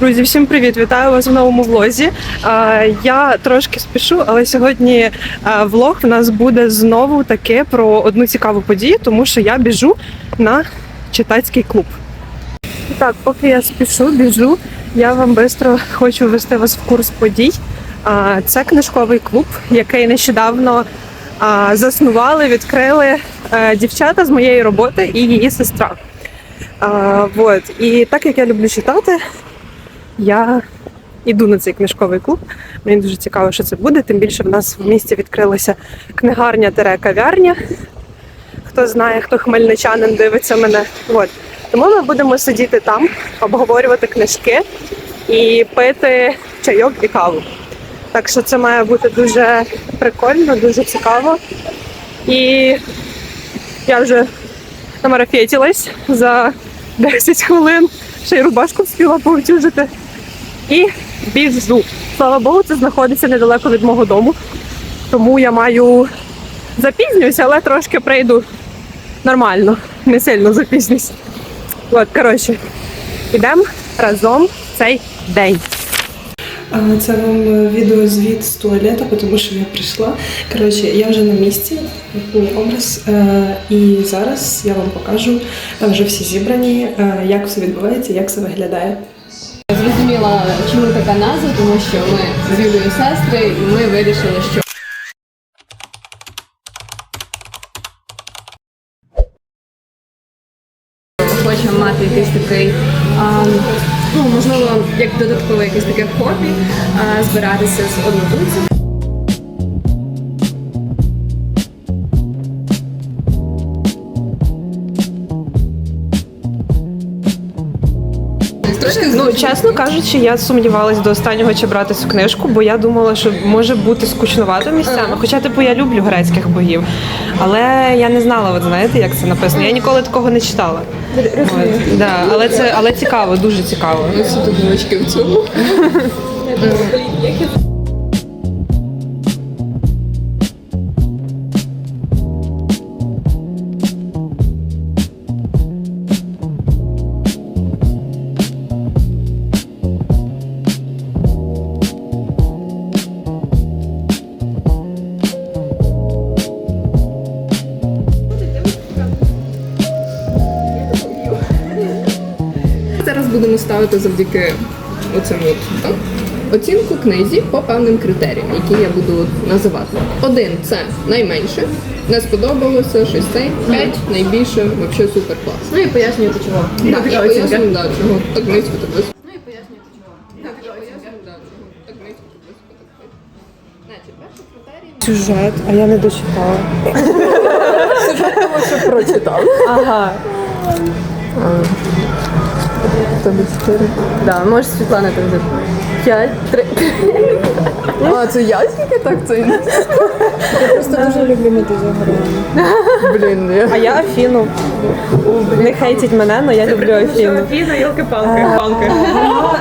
Друзі, всім привіт! Вітаю вас в новому влозі. Я трошки спішу, але сьогодні влог в нас буде знову таке про одну цікаву подію, тому що я біжу на читацький клуб. Так, поки я спішу, біжу, я вам швидко хочу ввести вас в курс подій. Це книжковий клуб, який нещодавно заснували, відкрили е, дівчата з моєї роботи і її сестра. А, вот. І так як я люблю читати, я йду на цей книжковий клуб. Мені дуже цікаво, що це буде. Тим більше в нас в місті відкрилася книгарня кав'ярня. Хто знає, хто хмельничанин дивиться мене. От. Тому ми будемо сидіти там, обговорювати книжки і пити чайок і каву. Так що це має бути дуже прикольно, дуже цікаво. І я вже намарафетілась за 10 хвилин, ще й рубашку встигла повтюжити. І біжу. Слава Богу, це знаходиться недалеко від мого дому. Тому я маю запізнююся, але трошки прийду нормально, не сильно запізнюсь. От, коротше, йдемо разом цей день. Це вам відеозвіт з туалету, тому що я прийшла. Коротше, я вже на місці, мій образ. Е, І зараз я вам покажу, там вже всі зібрані, е, як все відбувається, як все виглядає. Зрозуміла, чому така назва, тому що ми з Юлією сестри, і ми вирішили, що хочемо мати якийсь такий, а, ну можливо, як додаткове якесь таке хобі, а, збиратися з однодумцями. Ну, чесно кажучи, я сумнівалась до останнього чи брати цю книжку, бо я думала, що може бути скучновато місцями. Хоча, типу, я люблю грецьких богів. Але я не знала, от знаєте, як це написано. Я ніколи такого не читала. От, да, але це але цікаво, дуже цікаво. Ось тут дівчатки в цьому. будемо ставити завдяки оцим от так, оцінку книзі по певним критеріям, які я буду називати. Один це найменше, не сподобалося, щось цей, п'ять найбільше, взагалі супер клас. Ну і пояснюєте чого. Так, і пояснюю, да, чого так низько так високо. Ну і пояснюю, чого. Так, і пояснюю, да, чого так низько так високо так високо. Значить, перший критерій Сюжет, а я не дочитала. того, що прочитав. Ага. Тобі чотири. Да, може Світлана там буде. П'ять, три. А, це я тільки так це? Я просто дуже люблю медузу Блін, я. А я Афіну. Не хейтіть мене, але я люблю Афіну. Афіна, йолки-палки, палки.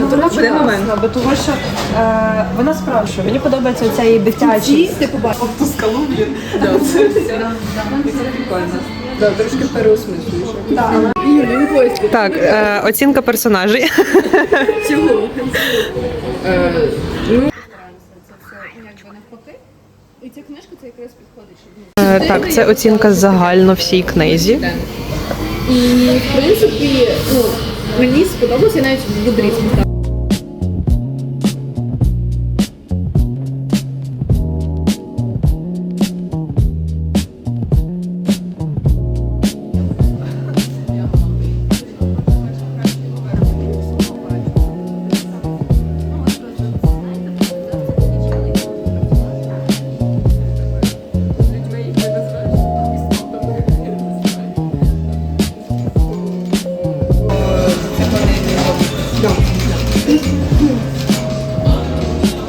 Ну, вона прекрасна, бо того, що е, вона спрашує, мені подобається оця її дитячий. Ти побачив. Ту скалу, блін. Це прикольно. Да, трошки переосмислюєш. Так, е, оцінка персонажей. Чого? Е, ну, і ця книжка це якраз підходить, Е, Так, це оцінка загально всій книзі. І в принципі, ну мені сподобалося я навіть в Goodreads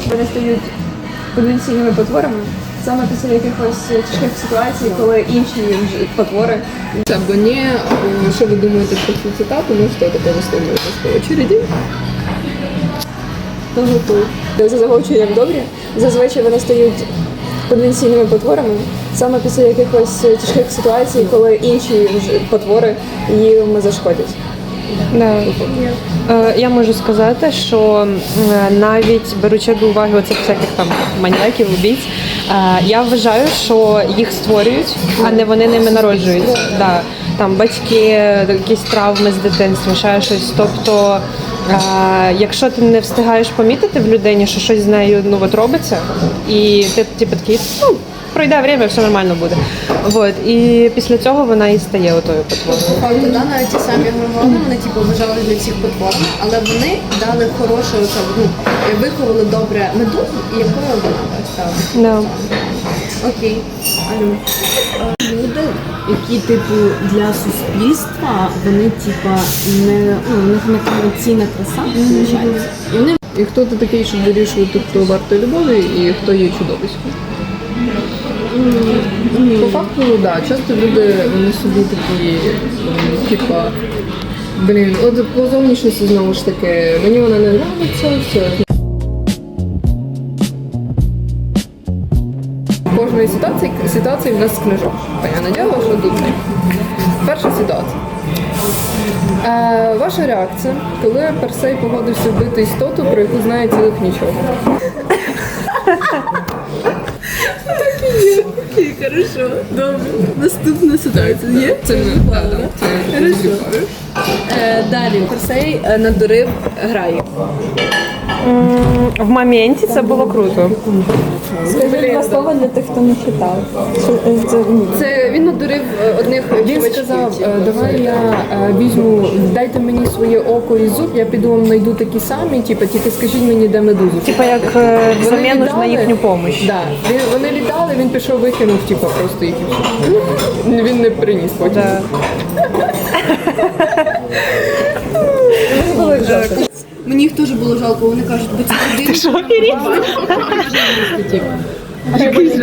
Вони стають потенційними потворами саме після якихось тяжких ситуацій, коли інші потвори Це або ні, або що ви думаєте про цю цитату, можете таке висловлювати по очереді. то готують. За заголовчує як добрі, зазвичай вони стають потенційними потворами саме після якихось тяжких ситуацій, коли інші потвори їм зашкодять. Е, Я можу сказати, що навіть беручи до уваги оцих всяких там маньяків, убійць, е, я вважаю, що їх створюють, а не вони ними народжуються. Да. Там батьки, якісь травми з дитинства, ще щось. Тобто, е, якщо ти не встигаєш помітити в людині, що щось з нею ну, от робиться, і ти типу, такий, ну, пройде время, все нормально буде. Вот. І після цього вона і стає отою потворою. По факту, да, навіть ті самі гормони, вони типу вважали для всіх потворами, але вони дали хороше, оце, ну, виховали добре медузу, і якою вона стала. Да. Окей. Алло. люди, які типу для суспільства, вони типа не ну у них не комерційна краса виходить. І вони І хто ти такий, щоб вирішувати, хто вартий любові і хто є чудовиськом? По факту, так, да, часто люди вони собі такі, типа, блін, от по зовнішності знову ж таки, мені вона не подобається, все. Кожної ситуації ситуації в нас книжок. Понятне діло, що тут. Перша ситуація. Е, ваша реакція, коли Персей погодився вбити істоту, про яку знає цілих нічого. хорошо, добре. Наступна ситуація є. Це не правда. Хорошо. Е, далі Персей е, надурив граю. В моменті це було круто. Скажи два слова для тих, хто не читав. Е, це. Це він надурив е, одних Він сказав, е, давай я візьму, дайте мені своє око і зуб, я піду вам знайду такі самі, типу, тільки скажіть мені, де медузу. Типа як заміну ж на їхню допомогу. Да. Вони літали, він пішов викинув, типу, просто їх. Він не приніс потім. Да. Мені їх теж було жалко, вони кажуть, бо це один.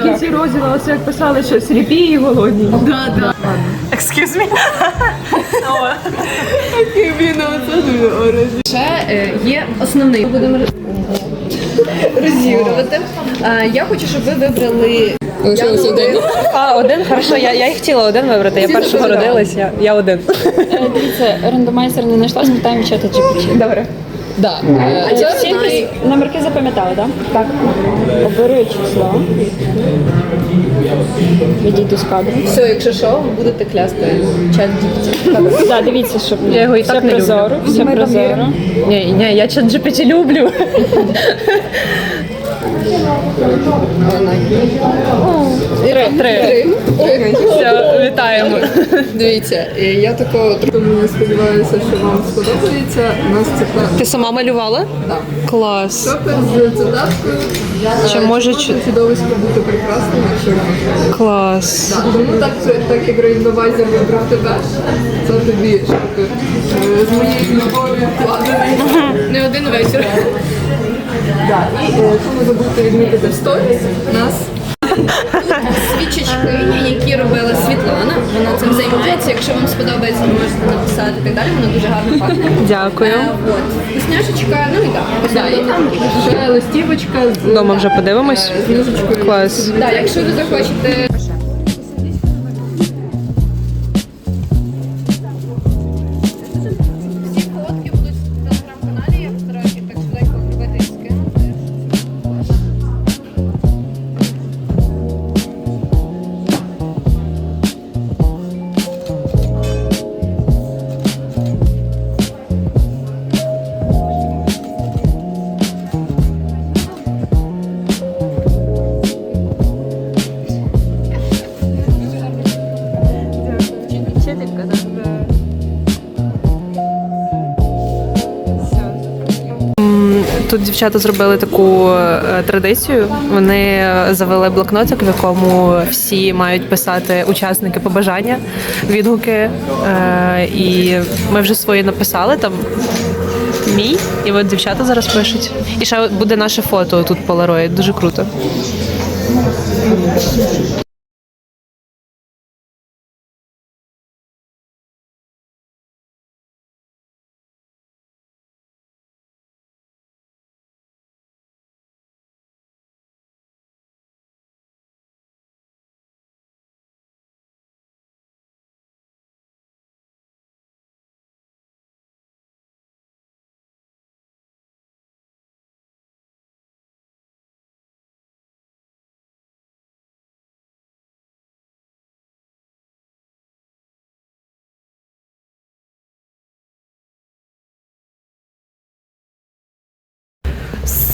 Кінці розділу, оце як писали, що сліпі і голодні. Excuse me. Ще е, є основний. Ми Будемо розігрувати. Я хочу, щоб ви вибрали. Один. А, один? Хорошо, я, я і хотіла один вибрати. Я першого родилась, я, я один. Е, Дивіться, рандомайзер не знайшлась, питаємо чата GPT. Добре. Да. А ці всі якісь номерки запам'ятали, так? Так. Оберу число. Відійду з кадру. Все, якщо що, ви будете клясти чат GPT. Так, дивіться, щоб Я його і все так не люблю. прозоро, все прозоро. Ні, ні, я чат GPT люблю. Три. Три. Все, вітаємо. Дивіться, я такого тому сподіваюся, що вам сподобається. У нас це Ти сама малювала? Так. Клас. Супер з цитаткою. Чи Е, може чи чи- чудовисько бути прекрасним, якщо може. Клас. Так, Тому так, так як рейндомайзер вибрав тебе, це тобі ти е, з моєю любов'ю вкладений не один вечір. Так, і е, що не забудьте відмітити в сторіс, нас свічечки, які робила Світлана. Вона цим займається. Якщо вам сподобається, ви можете написати і так далі. Вона дуже гарно пахне. Дякую. Е, От. Вкусняшечка, ну і так. Да, і там ще листівочка з, Дома вже подивимось. з книжечкою. Клас. Да, якщо ви захочете Тут дівчата зробили таку е, традицію. Вони завели блокнотик, в якому всі мають писати учасники побажання, відгуки. Е, І ми вже свої написали там. Мій, і от дівчата зараз пишуть. І ще буде наше фото тут полароїд. Дуже круто.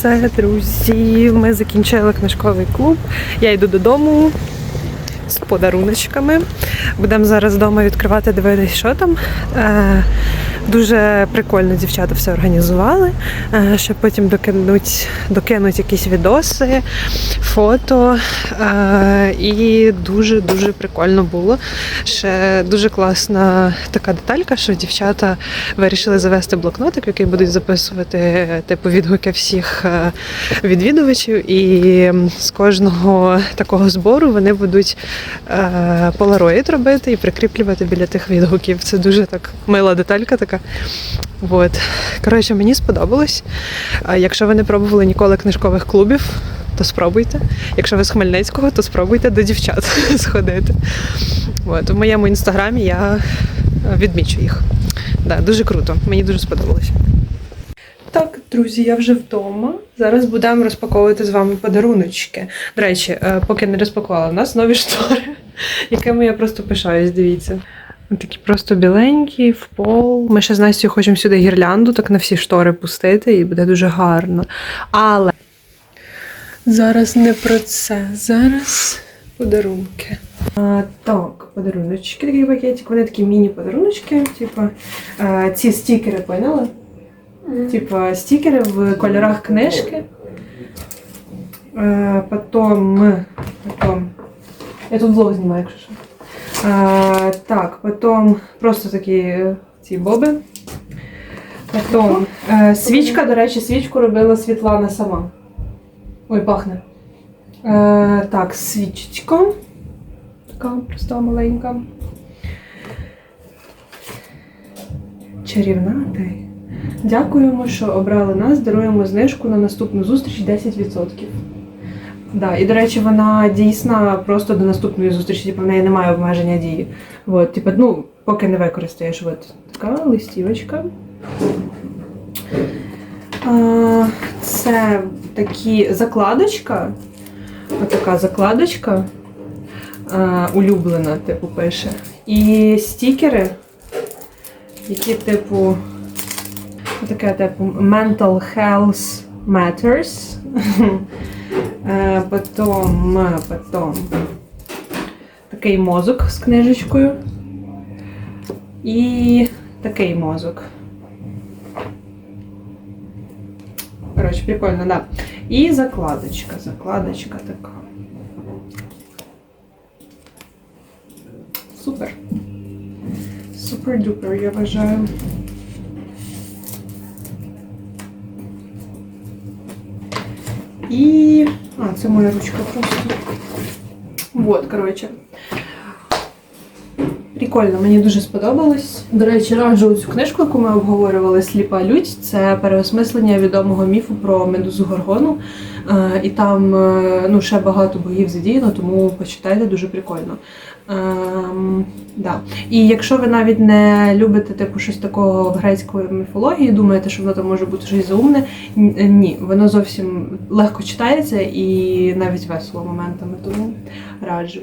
Все, друзі. Ми закінчили книжковий клуб. Я йду додому з подаруночками. Будемо зараз вдома відкривати, дивитися, що там. Дуже прикольно дівчата все організували, е, щоб потім докинуть, докинуть якісь відоси, фото. Е, І дуже-дуже прикольно було. Ще дуже класна така деталька, що дівчата вирішили завести блокнотик, який будуть записувати типу відгуки всіх е, відвідувачів. І з кожного такого збору вони будуть е, полароїд робити і прикріплювати біля тих відгуків. Це дуже так мила деталька така. От. Коротше, мені сподобалось. Якщо ви не пробували ніколи книжкових клубів, то спробуйте. Якщо ви з Хмельницького, то спробуйте до дівчат сходити. От. У моєму інстаграмі я відмічу їх. Да, дуже круто. Мені дуже сподобалось. Так, друзі, я вже вдома. Зараз будемо розпаковувати з вами подаруночки. До речі, е, поки не розпакувала, у нас нові штори, якими я просто пишаюсь, дивіться. Такі просто біленькі, в пол. Ми ще з Настю хочемо сюди гірлянду, так на всі штори пустити, і буде дуже гарно. Але зараз не про це. Зараз подарунки. А, так, подаруночки, такий пакетик. Вони такі міні-подаруночки. Типу, а, ці стікери поняли? Типа стикеры в кольорах книжки. Е, Потом, потом. Я тут влог знімаю, якщо що. Е, Так, потом просто такі е, ці боби. Потом е, свічка, до речі, свічку робила Світлана сама. Ой, пахне. Е, Так, свічечка. Така проста маленька. Чарівна ти. Дякуємо, що обрали нас. Даруємо знижку на наступну зустріч 10%. Да, і до речі, вона дійсна просто до наступної зустрічі, типу, в неї немає обмеження дії. От, типу, ну, поки не використаєш. От така листівочка. А, це такі закладочка. Отака закладочка. А, улюблена, типу, пише. І стікери, які, типу, таке типу Mental Health Matters. Е, Потім, потім такий мозок з книжечкою. І такий мозок. Коротше, прикольно, да. І закладочка. Закладочка така. Супер. Супер-дупер, я вважаю. І. А, це моя ручка просто. Вот, коротше. Прикольно, мені дуже сподобалось. До речі, раджу цю книжку, яку ми обговорювали Сліпа лють. Це переосмислення відомого міфу про медузу Горгону. Е, і там е, ну, ще багато боїв задіяно, тому почитайте дуже прикольно. Ем, да. І якщо ви навіть не любите типу щось такого в грецької міфології, думаєте, що воно там може бути щось заумне, ні, воно зовсім легко читається і навіть весело моментами, тому раджу.